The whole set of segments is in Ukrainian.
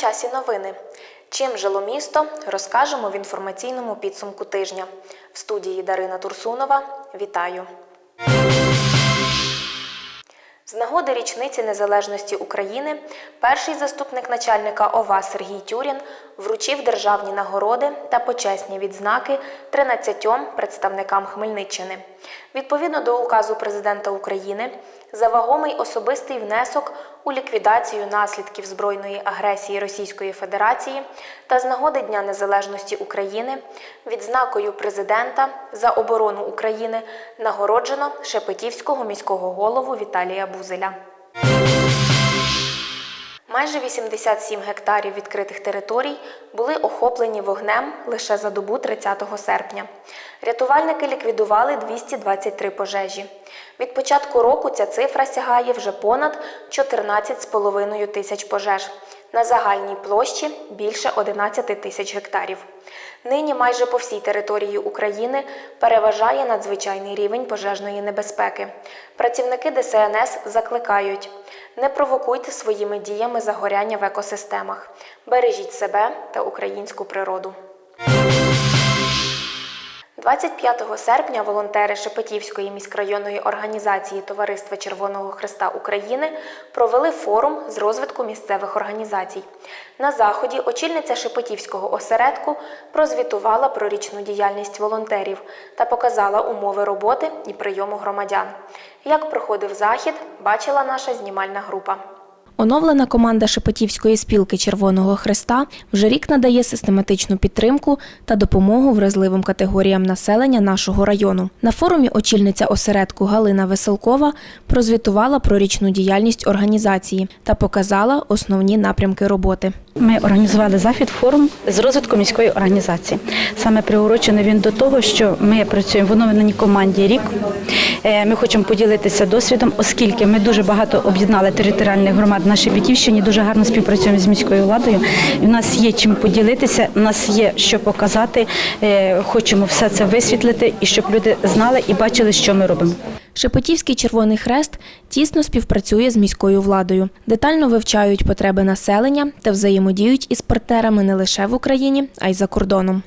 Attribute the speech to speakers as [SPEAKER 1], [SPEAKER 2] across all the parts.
[SPEAKER 1] Часі новини. Чим жило місто, розкажемо в інформаційному підсумку тижня. В студії Дарина Турсунова. Вітаю. З нагоди річниці незалежності України перший заступник начальника ОВА Сергій Тюрін вручив державні нагороди та почесні відзнаки 13 представникам Хмельниччини. Відповідно до указу президента України, за вагомий особистий внесок у ліквідацію наслідків збройної агресії Російської Федерації та з нагоди Дня Незалежності України відзнакою президента за оборону України нагороджено Шепетівського міського голову Віталія Бузеля. Майже 87 гектарів відкритих територій були охоплені вогнем лише за добу 30 серпня. Рятувальники ліквідували 223 пожежі. Від початку року ця цифра сягає вже понад 14,5 тисяч пожеж. На загальній площі більше 11 тисяч гектарів. Нині майже по всій території України переважає надзвичайний рівень пожежної небезпеки. Працівники ДСНС закликають: не провокуйте своїми діями загоряння в екосистемах, бережіть себе та українську природу. 25 серпня волонтери Шепетівської міськрайонної організації Товариства Червоного Христа України провели форум з розвитку місцевих організацій. На заході очільниця Шепетівського осередку прозвітувала про річну діяльність волонтерів та показала умови роботи і прийому громадян. Як проходив захід, бачила наша знімальна група. Оновлена команда Шепетівської спілки Червоного Христа вже рік надає систематичну підтримку та допомогу вразливим категоріям населення нашого району. На форумі очільниця осередку Галина Веселкова прозвітувала про річну діяльність організації та показала основні напрямки роботи.
[SPEAKER 2] Ми організували захід форум з розвитку міської організації. Саме приурочений він до того, що ми працюємо в оновленій команді рік. Е, Ми хочемо поділитися досвідом, оскільки ми дуже багато об'єднали територіальних громад на Шепетівщині, дуже гарно співпрацюємо з міською владою. В нас є чим поділитися, у нас є що показати. Е, Хочемо все це висвітлити і щоб люди знали і бачили, що ми робимо.
[SPEAKER 1] Шепетівський Червоний Хрест тісно співпрацює з міською владою, детально вивчають потреби населення та взаємодіють із партнерами не лише в Україні, а й за кордоном.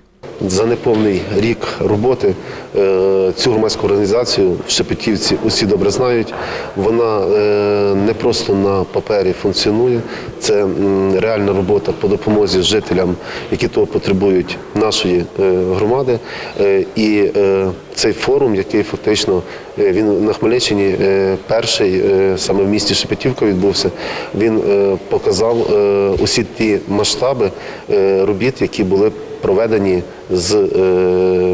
[SPEAKER 3] За неповний рік роботи е, цю громадську організацію Шепетівці усі добре знають. Вона е, не просто на папері функціонує, це реальна робота по допомозі жителям, які того потребують нашої е, громади. І цей форум, який фактично він на Хмельниччині перший саме в місті Шепетівка відбувся, він показав усі ті масштаби робіт, які були проведені з е,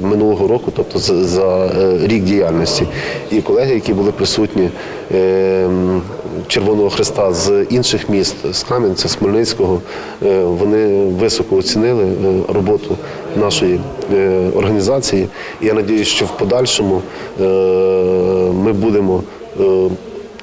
[SPEAKER 3] минулого року, тобто за е, рік діяльності. І колеги, які були присутні е, Червоного Христа з інших міст, з Кам'янця, з Хмельницького, вони високо оцінили роботу нашої організації. Я сподіваюся, що в подальшому ми будемо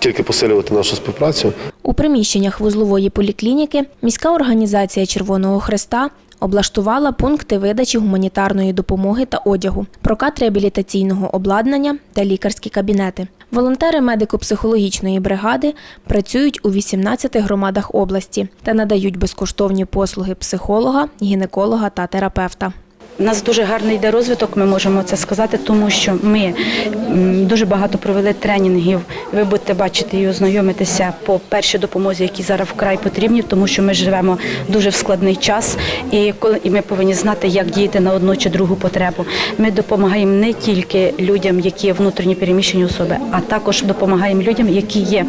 [SPEAKER 3] тільки посилювати нашу співпрацю.
[SPEAKER 1] У приміщеннях вузлової поліклініки міська організація Червоного Хреста облаштувала пункти видачі гуманітарної допомоги та одягу, прокат реабілітаційного обладнання та лікарські кабінети. Волонтери медико-психологічної бригади працюють у 18 громадах області та надають безкоштовні послуги психолога, гінеколога та терапевта.
[SPEAKER 2] У нас дуже гарний йде розвиток, ми можемо це сказати, тому що ми дуже багато провели тренінгів. Ви будете бачити і ознайомитися по першій допомозі, які зараз вкрай потрібні, тому що ми живемо дуже в складний час, і ми повинні знати, як діяти на одну чи другу потребу. Ми допомагаємо не тільки людям, які є внутрішні переміщені особи, а також допомагаємо людям, які є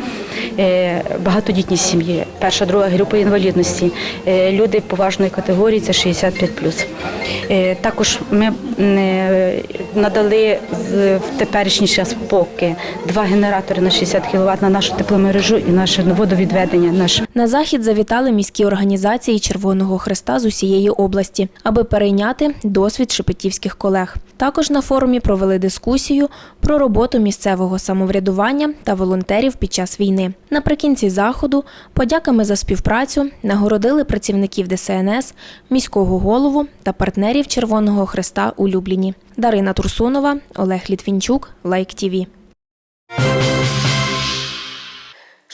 [SPEAKER 2] е, багатодітні сім'ї, перша, друга група інвалідності, е, люди поважної категорії це 65+. Також ми е, надали в теперішній час поки два генератори на 60 кВт на нашу тепломережу і наше водовідведення. Наш
[SPEAKER 1] На захід завітали міські організації Червоного Хреста з усієї області, аби перейняти досвід шепетівських колег. Також на форумі провели дискусію про роботу місцевого самоврядування та волонтерів під час війни. Наприкінці заходу подяками за співпрацю нагородили працівників ДСНС, міського голову та партнерів Червоного Хреста у Любліні. Дарина Турсунова, Олег Літвінчук, Лайк ТІВІ.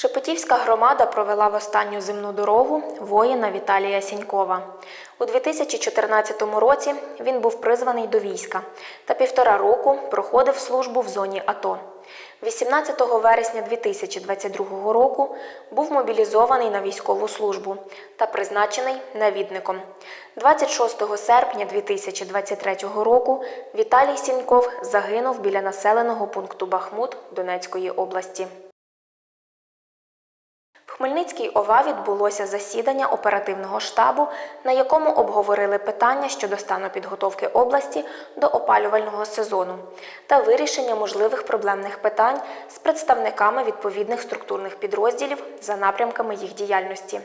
[SPEAKER 1] Шепетівська громада провела в останню земну дорогу воїна Віталія Сінькова. У 2014 році він був призваний до війська та півтора року проходив службу в зоні АТО. 18 вересня 2022 року був мобілізований на військову службу та призначений навідником. 26 серпня 2023 року Віталій Сіньков загинув біля населеного пункту Бахмут Донецької області. Хмельницькій ОВА відбулося засідання оперативного штабу, на якому обговорили питання щодо стану підготовки області до опалювального сезону та вирішення можливих проблемних питань з представниками відповідних структурних підрозділів за напрямками їх діяльності.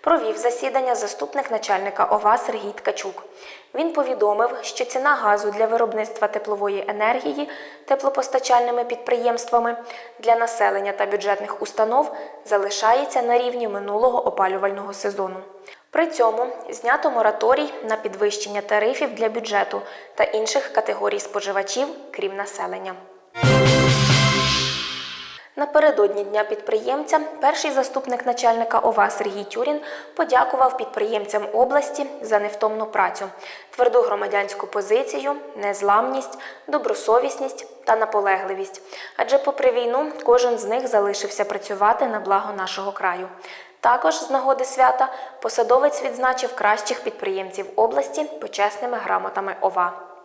[SPEAKER 1] Провів засідання заступник начальника ОВА Сергій Ткачук. Він повідомив, що ціна газу для виробництва теплової енергії теплопостачальними підприємствами для населення та бюджетних установ залишається на рівні минулого опалювального сезону. При цьому знято мораторій на підвищення тарифів для бюджету та інших категорій споживачів, крім населення. Напередодні Дня підприємця перший заступник начальника ОВА Сергій Тюрін подякував підприємцям області за невтомну працю, тверду громадянську позицію, незламність, добросовісність та наполегливість. Адже, попри війну, кожен з них залишився працювати на благо нашого краю. Також з нагоди свята посадовець відзначив кращих підприємців області почесними грамотами ОВА.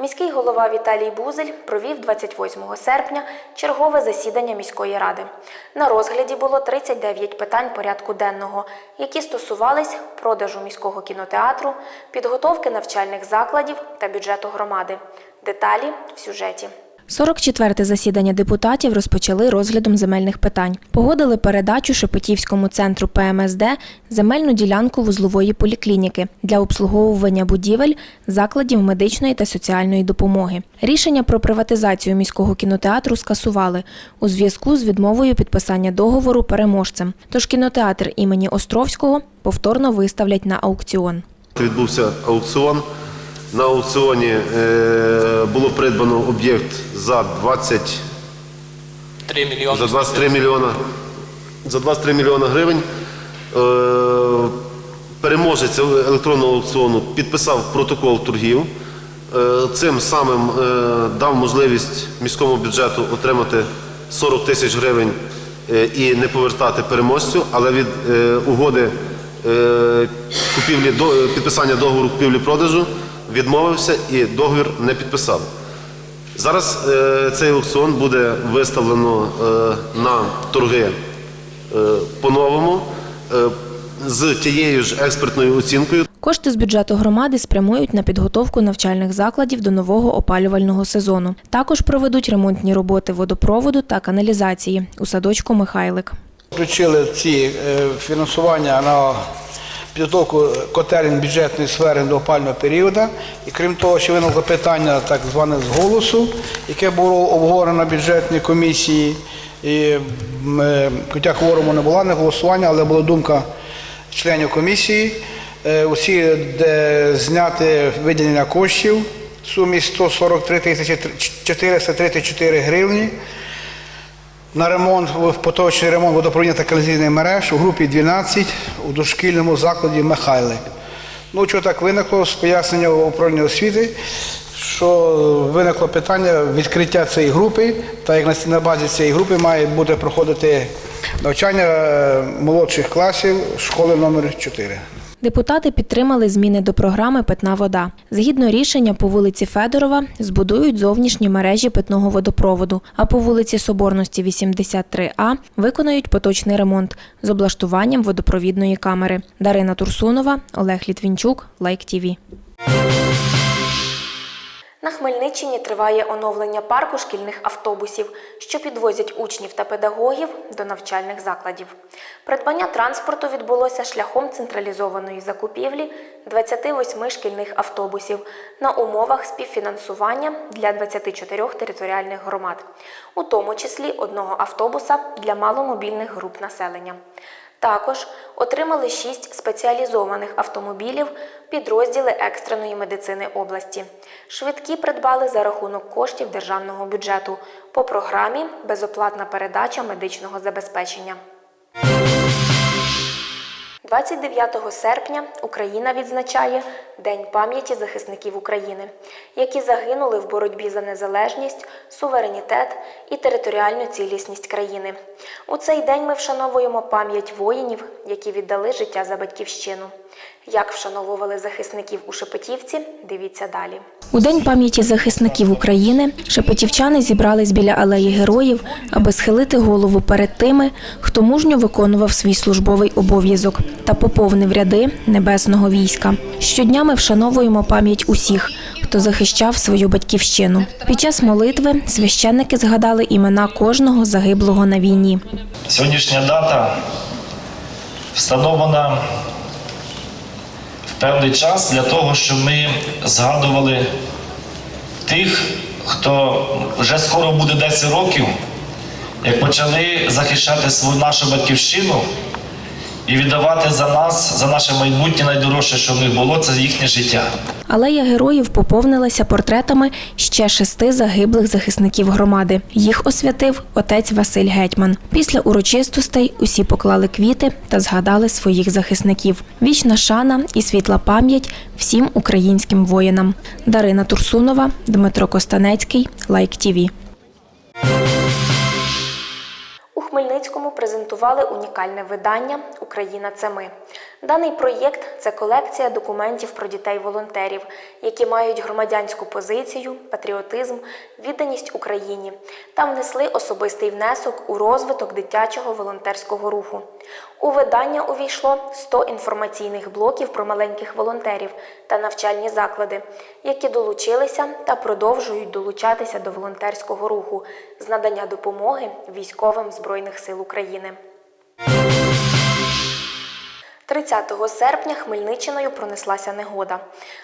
[SPEAKER 1] Міський голова Віталій Бузель провів 28 серпня чергове засідання міської ради. На розгляді було 39 питань порядку денного, які стосувались продажу міського кінотеатру, підготовки навчальних закладів та бюджету громади. Деталі в сюжеті. 44-те засідання депутатів розпочали розглядом земельних питань. Погодили передачу Шепетівському центру ПМСД земельну ділянку вузлової поліклініки для обслуговування будівель закладів медичної та соціальної допомоги. Рішення про приватизацію міського кінотеатру скасували у зв'язку з відмовою підписання договору переможцем. Тож кінотеатр імені Островського повторно виставлять на аукціон.
[SPEAKER 3] Відбувся аукціон. На аукціоні е, було придбано об'єкт за 20
[SPEAKER 4] 3 мільйони.
[SPEAKER 3] за 23 мільйона за 23 мільйона гривень. Е, переможець електронного аукціону підписав протокол торгів. Е, цим самим е, дав можливість міському бюджету отримати 40 тисяч гривень е, і не повертати переможцю, але від е, угоди е, купівлі до підписання договору купівлі-продажу відмовився і договір не підписав. Зараз е, цей аукціон буде виставлено е, на торги е, по-новому е, з тією ж експертною оцінкою.
[SPEAKER 1] Кошти з бюджету громади спрямують на підготовку навчальних закладів до нового опалювального сезону. Також проведуть ремонтні роботи водопроводу та каналізації у садочку Михайлик.
[SPEAKER 5] Включили ці фінансування на підготовку котелень бюджетної сфери до опального періоду. І крім того, ще виникло питання так зване з голосу, яке було обговорено бюджетній комісії. І, е, хоча кворуму не було, не голосування, але була думка членів комісії. е, Усі де зняти виділення коштів в сумі 143 тисячі 434 гривні на ремонт, в поточний ремонт водопровідних та каналізаційних мереж у групі 12 у дошкільному закладі Михайлик. Ну, що так виникло з пояснення управління освіти, що виникло питання відкриття цієї групи, та як на- базі цієї групи має бути проходити навчання е, молодших класів школи номер 4.
[SPEAKER 1] Депутати підтримали зміни до програми Питна вода. Згідно рішення, по вулиці Федорова збудують зовнішні мережі питного водопроводу, а по вулиці Соборності 83А виконають поточний ремонт з облаштуванням водопровідної камери. Дарина Турсунова, Олег Літвінчук, Лайк ТІВІ. На Хмельниччині триває оновлення парку шкільних автобусів, що підвозять учнів та педагогів до навчальних закладів. Придбання транспорту відбулося шляхом централізованої закупівлі 28 шкільних автобусів на умовах співфінансування для 24 територіальних громад, у тому числі одного автобуса для маломобільних груп населення. Також отримали 6 спеціалізованих автомобілів підрозділи екстреної медицини області. Швидкі придбали за рахунок коштів державного бюджету по програмі Безоплатна передача медичного забезпечення. 29 серпня Україна відзначає День пам'яті захисників України, які загинули в боротьбі за незалежність, суверенітет і територіальну цілісність країни. У цей день ми вшановуємо пам'ять воїнів, які віддали життя за батьківщину. Як вшановували захисників у Шепетівці, дивіться далі. У День пам'яті захисників України шепетівчани зібрались біля алеї героїв, аби схилити голову перед тими, хто мужньо виконував свій службовий обов'язок та поповнив ряди небесного війська. Щодня ми вшановуємо пам'ять усіх, хто захищав свою батьківщину. Під час молитви священники згадали імена кожного загиблого на війні.
[SPEAKER 6] Сьогоднішня дата встановлена певний час для того, щоб ми згадували тих, хто вже скоро буде 10 років, як почали захищати свою нашу батьківщину і віддавати за нас, за наше майбутнє найдорожче, що в них було, це їхнє життя.
[SPEAKER 1] Алея героїв поповнилася портретами ще шести загиблих захисників громади. Їх освятив отець Василь Гетьман. Після урочистостей усі поклали квіти та згадали своїх захисників. Вічна шана і світла пам'ять всім українським воїнам. Дарина Турсунова, Дмитро Костанецький, Лайк ТІВІ. Хмельницькому презентували унікальне видання Україна це ми. Даний проєкт це колекція документів про дітей-волонтерів, які мають громадянську позицію, патріотизм, відданість Україні та внесли особистий внесок у розвиток дитячого волонтерського руху. У видання увійшло 100 інформаційних блоків про маленьких волонтерів та навчальні заклади, які долучилися та продовжують долучатися до волонтерського руху з надання допомоги військовим Збройних сил України. 30 серпня Хмельниччиною пронеслася негода.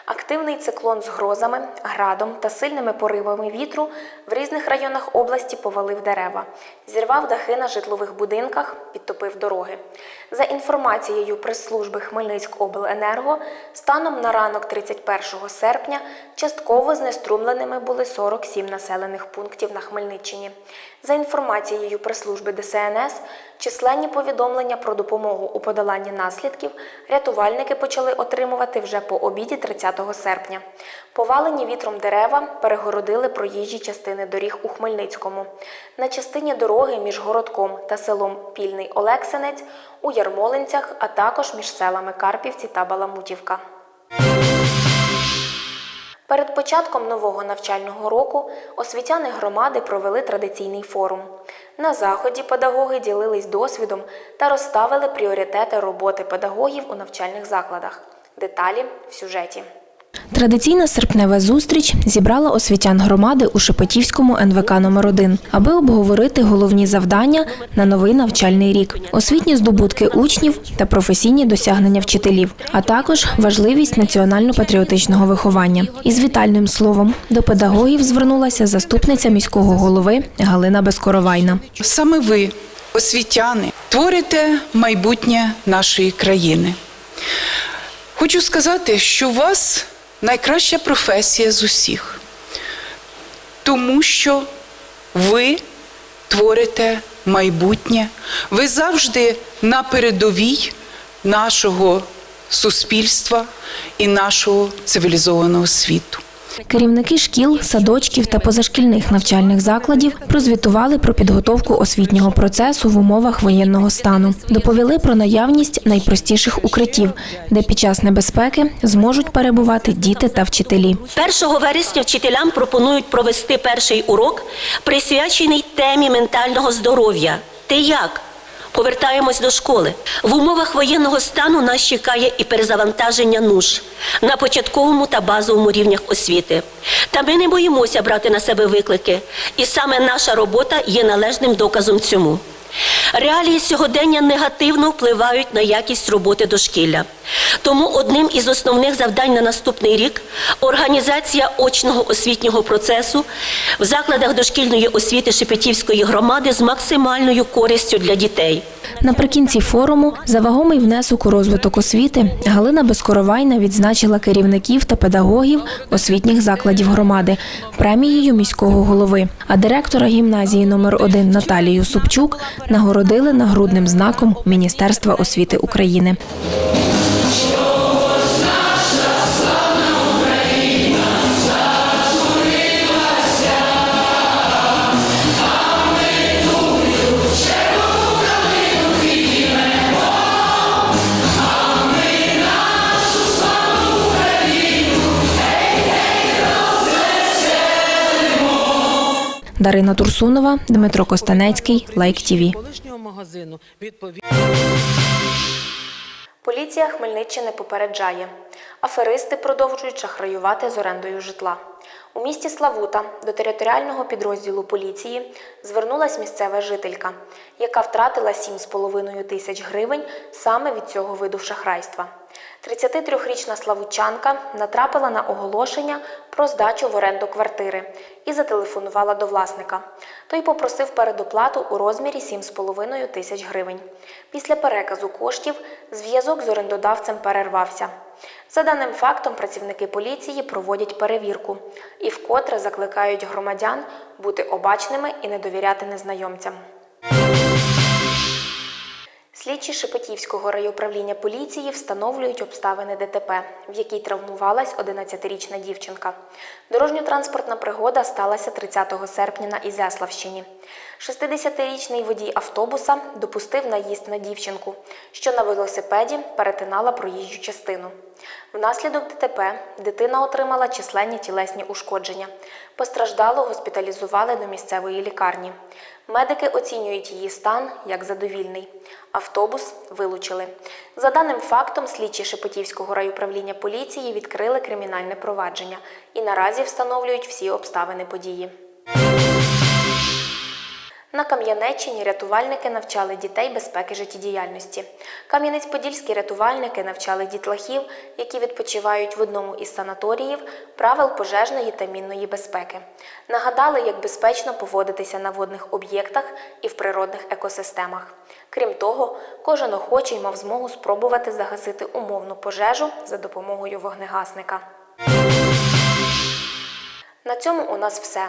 [SPEAKER 1] Активний циклон з грозами, градом та сильними поривами вітру в різних районах області повалив дерева, зірвав дахи на житлових будинках, підтопив дороги. За інформацією прес-служби Хмельницькобленерго, станом на ранок 31 серпня частково знеструмленими були 47 населених пунктів на Хмельниччині. За інформацією прес-служби ДСНС, численні повідомлення про допомогу у подоланні наслідків рятувальники почали отримувати вже по обіді 30 серпня. Повалені вітром дерева перегородили проїжджі частини доріг у Хмельницькому. На частині дороги між городком та селом Пільний Олексинець, у Ярмолинцях, а також між селами Карпівці та Баламутівка. Перед початком нового навчального року освітяни громади провели традиційний форум. На заході педагоги ділились досвідом та розставили пріоритети роботи педагогів у навчальних закладах. Деталі в сюжеті. Традиційна серпнева зустріч зібрала освітян громади у Шепетівському НВК номер 1 аби обговорити головні завдання на новий навчальний рік, освітні здобутки учнів та професійні досягнення вчителів, а також важливість національно-патріотичного виховання. Із вітальним словом до педагогів звернулася заступниця міського голови Галина Безкоровайна.
[SPEAKER 7] Саме ви, освітяни, творите майбутнє нашої країни. Хочу сказати, що вас найкраща професія з усіх, тому що ви творите майбутнє, ви завжди на передовій нашого суспільства і нашого цивілізованого світу.
[SPEAKER 1] Керівники шкіл, садочків та позашкільних навчальних закладів прозвітували про підготовку освітнього процесу в умовах воєнного стану. Доповіли про наявність найпростіших укриттів, де під час небезпеки зможуть перебувати діти та вчителі.
[SPEAKER 8] 1 вересня вчителям пропонують провести перший урок, присвячений темі ментального здоров'я. Ти як? Повертаємось до школи. В умовах воєнного стану нас чекає і перезавантаження нуж на початковому та базовому рівнях освіти. Та ми не боїмося брати на себе виклики, і саме наша робота є належним доказом цьому. Реалії сьогодення негативно впливають на якість роботи дошкілля. Тому одним із основних завдань на наступний рік організація очного освітнього процесу в закладах дошкільної освіти Шепетівської громади з максимальною користю для дітей.
[SPEAKER 1] Наприкінці форуму за вагомий внесок у розвиток освіти Галина Безкоровайна відзначила керівників та педагогів освітніх закладів громади премією міського голови. А директора гімназії номер 1 Наталію Собчук нагородили нагрудним знаком Міністерства освіти України. Дарина Турсунова, Дмитро Костанецький, Лайк ТІВІ.
[SPEAKER 9] колишнього магазину відповідно.
[SPEAKER 1] Поліція Хмельниччини попереджає. Аферисти продовжують шахраювати з орендою житла. У місті Славута до територіального підрозділу поліції звернулась місцева жителька, яка втратила 7,5 тисяч гривень саме від цього виду шахрайства. 33-річна славутчанка натрапила на оголошення про здачу в оренду квартири і зателефонувала до власника. Той попросив передоплату у розмірі 7,5 тисяч гривень. Після переказу коштів зв'язок з орендодавцем перервався. За даним фактом, працівники поліції проводять перевірку і вкотре закликають громадян бути обачними і не довіряти незнайомцям. Слідчі Шепетівського райуправління поліції встановлюють обставини ДТП, в якій травмувалась 11-річна дівчинка. Дорожньо-транспортна пригода сталася 30 серпня на Ізяславщині. 60-річний водій автобуса допустив наїзд на дівчинку, що на велосипеді перетинала проїжджу частину. Внаслідок ДТП дитина отримала численні тілесні ушкодження. Постраждалу госпіталізували до місцевої лікарні. Медики оцінюють її стан як задовільний. Автобус вилучили. За даним фактом, слідчі Шепетівського райуправління поліції відкрили кримінальне провадження і наразі встановлюють всі обставини події. На Кам'янеччині рятувальники навчали дітей безпеки життєдіяльності. Кам'янець-Подільські рятувальники навчали дітлахів, які відпочивають в одному із санаторіїв, правил пожежної та мінної безпеки. Нагадали, як безпечно поводитися на водних об'єктах і в природних екосистемах. Крім того, кожен охочий мав змогу спробувати загасити умовну пожежу за допомогою вогнегасника. На цьому у нас все.